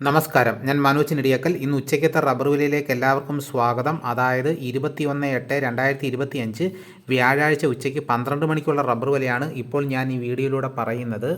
നമസ്കാരം. ഞാൻ മനോജ് നെടിയക്കൽ. ഇന്ന് ഉച്ചയ്ക്കത്തെ റബ്ബർ വിലയിലേക്ക് എല്ലാവർക്കും സ്വാഗതം. അതായത് ഇരുപത്തിയൊന്ന് എട്ട് രണ്ടായിരത്തി ഇരുപത്തി അഞ്ച് വ്യാഴാഴ്ച ഉച്ചയ്ക്ക് പന്ത്രണ്ട് മണിക്കുള്ള റബ്ബർ വിലയാണ് ഇപ്പോൾ ഞാൻ ഈ വീഡിയോയിലൂടെ പറയുന്നത്.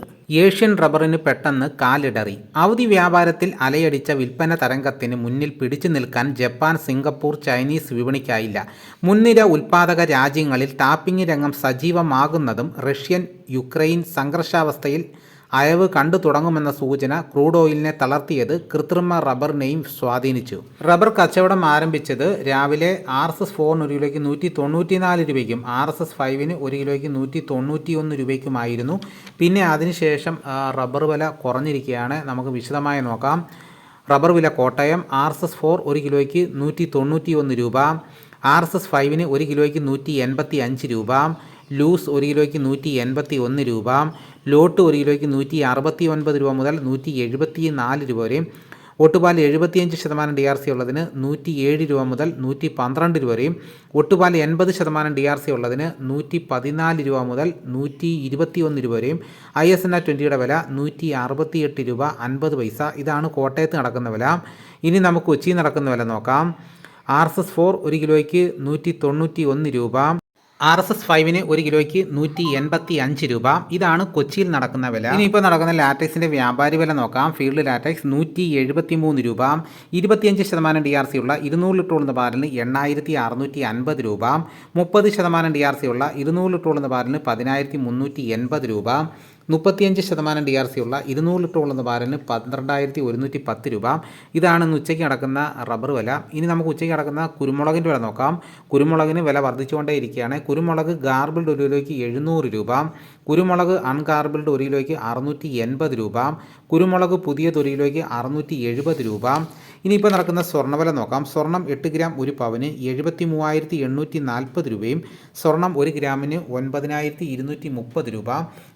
ഏഷ്യൻ റബ്ബറിന് പെട്ടെന്ന് കാലിടറി. അവധി വ്യാപാരത്തിൽ അലയടിച്ച വിൽപ്പന തരംഗത്തിന് മുന്നിൽ പിടിച്ചു നിൽക്കാൻ ജപ്പാൻ സിംഗപ്പൂർ ചൈനീസ് വിപണിക്കായില്ല. മുൻനിര ഉൽപ്പാദക രാജ്യങ്ങളിൽ ടാപ്പിംഗ് രംഗം സജീവമാകുന്നതും റഷ്യൻ യുക്രൈൻ സംഘർഷാവസ്ഥയിൽ അയവ് കണ്ടു തുടങ്ങുമെന്ന സൂചന ക്രൂഡ് ഓയിലിനെ തളർത്തിയത് കൃത്രിമ റബ്ബറിനെയും സ്വാധീനിച്ചു. റബ്ബർ കച്ചവടം ആരംഭിച്ചത് രാവിലെ ആർ എസ് എസ് ഫോറിന് ഒരു കിലോയ്ക്ക് നൂറ്റി തൊണ്ണൂറ്റിനാല് രൂപയ്ക്കും ആർ എസ് എസ് ഫൈവിന് ഒരു കിലോയ്ക്ക് നൂറ്റി തൊണ്ണൂറ്റി ഒന്ന് രൂപയ്ക്കുമായിരുന്നു. പിന്നെ അതിനുശേഷം റബ്ബർ വില കുറഞ്ഞിരിക്കുകയാണ്. നമുക്ക് വിശദമായി നോക്കാം. റബ്ബർ വില Kottayam R S S four ഒരു കിലോയ്ക്ക് നൂറ്റി തൊണ്ണൂറ്റി ഒന്ന് രൂപ ആർ എസ് എസ് ഫൈവിന് ഒരു കിലോയ്ക്ക് നൂറ്റി എൺപത്തി അഞ്ച് രൂപ ലൂസ് ഒരു കിലോയ്ക്ക് നൂറ്റി എൺപത്തി ഒന്ന് രൂപ ലോട്ട് ഒരു കിലോയ്ക്ക് നൂറ്റി അറുപത്തി ഒൻപത് രൂപ മുതൽ നൂറ്റി എഴുപത്തി നാല് രൂപ വരെയും ഒട്ടുപാൽ എഴുപത്തിയഞ്ച് ശതമാനം ഡി ആർ സി ഉള്ളതിന് നൂറ്റി ഏഴ് രൂപ മുതൽ നൂറ്റി പന്ത്രണ്ട് രൂപ വരെയും ഒട്ടുപാൽ എൺപത് ശതമാനം ഡി ആർ സി ഉള്ളതിന് നൂറ്റി പതിനാല് രൂപ മുതൽ നൂറ്റി ഇരുപത്തി ഒന്ന് രൂപ വരെയും ഐ എസ് എൻ ആർ ട്വന്റിയുടെ വില നൂറ്റി അറുപത്തിയെട്ട് രൂപ അൻപത് പൈസ. ഇതാണ് കോട്ടയത്ത് നടക്കുന്ന വില. ഇനി നമുക്ക് കൊച്ചിയിൽ നടക്കുന്ന വില നോക്കാം. ആർ എസ് എസ് ഫോർ ഒരു കിലോയ്ക്ക് നൂറ്റി തൊണ്ണൂറ്റി ഒന്ന് രൂപ. ആർ എസ് എസ് ഫൈവിന് ഒരു കിലോയ്ക്ക് നൂറ്റി എൺപത്തി അഞ്ച് രൂപ. ഇതാണ് കൊച്ചിയിൽ നടക്കുന്ന വില. ഇനിയിപ്പോൾ നടക്കുന്ന ലാറ്റക്സിന്റെ വ്യാപാരി വില നോക്കാം. ഫീൽഡ് ലാറ്റക്സ് നൂറ്റി എഴുപത്തി മൂന്ന് രൂപ. ഇരുപത്തിയഞ്ച് ശതമാനം ഡി ആർ സി ഉള്ള ഇരുന്നൂറ് ലിറ്റർ ഉള്ള ബാരലിന് എണ്ണായിരത്തി അറുന്നൂറ്റി അൻപത് രൂപ. മുപ്പത് ശതമാനം ഡി ആർ സി ഉള്ള ഇരുന്നൂറ് ലിറ്റർ ഉള്ള ബാരലിന് പതിനായിരത്തി മുന്നൂറ്റി എൺപത് രൂപ. മുപ്പത്തിയഞ്ച് ശതമാനം ഡി ആർ സി ഉള്ള ഇരുന്നൂറ് ലിറ്റർ ഉള്ള ബാരലിന് പന്ത്രണ്ടായിരത്തി ഒരുന്നൂറ്റി പത്ത് രൂപ. ഇതാണ് ഇന്ന് ഉച്ചയ്ക്ക് നടക്കുന്ന റബ്ബർ വില. ഇനി നമുക്ക് ഉച്ചയ്ക്ക് നടക്കുന്ന കുരുമുളകിന്റെ വില നോക്കാം. കുരുമുളകിന് വില വർദ്ധിച്ചുകൊണ്ടേ ഇരിക്കുകയാണ് കുരുമുളക് ഗാർബിൾഡ് ഒരു കിലോയ്ക്ക് എഴുന്നൂറ് രൂപ. കുരുമുളക് അൺഗാർബിൾഡ് ഒരു കിലോയ്ക്ക് അറുന്നൂറ്റി എൺപത് രൂപ. കുരുമുളക് പുതിയത് ഒരു കിലോയ്ക്ക് അറുന്നൂറ്റി എഴുപത് രൂപ. ഇനിയിപ്പോൾ നടക്കുന്ന സ്വർണവില നോക്കാം. സ്വർണം എട്ട് ഗ്രാം ഒരു പവന് എഴുപത്തി മൂവായിരത്തി എണ്ണൂറ്റി നാൽപ്പത് രൂപയും സ്വർണം ഒരു ഗ്രാമിന് ഒൻപതിനായിരത്തി ഇരുന്നൂറ്റി മുപ്പത് രൂപ.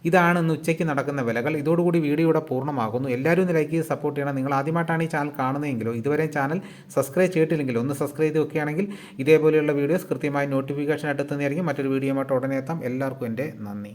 ഇതാണ് ഇന്ന് ഉച്ചയ്ക്ക് നടക്കുന്ന വിലകൾ ഇതോടുകൂടി വീഡിയോ ഇവിടെ പൂർണമാകുന്നു. എല്ലാവരും ഒന്ന് ലൈക്ക് ചെയ്ത് സപ്പോർട്ട് ചെയ്യണം. നിങ്ങൾ ആദ്യമായിട്ടാണ് ഈ ചാനൽ കാണുന്നതെങ്കിലോ ഇതുവരെ ചാനൽ സബ്സ്ക്രൈബ് ചെയ്തിട്ടില്ലെങ്കിൽ ഒന്ന് സബ്സ്ക്രൈബ് ചെയ്ത് ഇതേപോലെയുള്ള വീഡിയോസ് കൃത്യമായി നോട്ടിഫിക്കേഷൻ എടുത്തുന്നതായിരിക്കും മറ്റൊരു വീഡിയോ ആയിട്ട് ഉടനെ എത്താം. എല്ലാവർക്കും എന്റെ നന്ദി.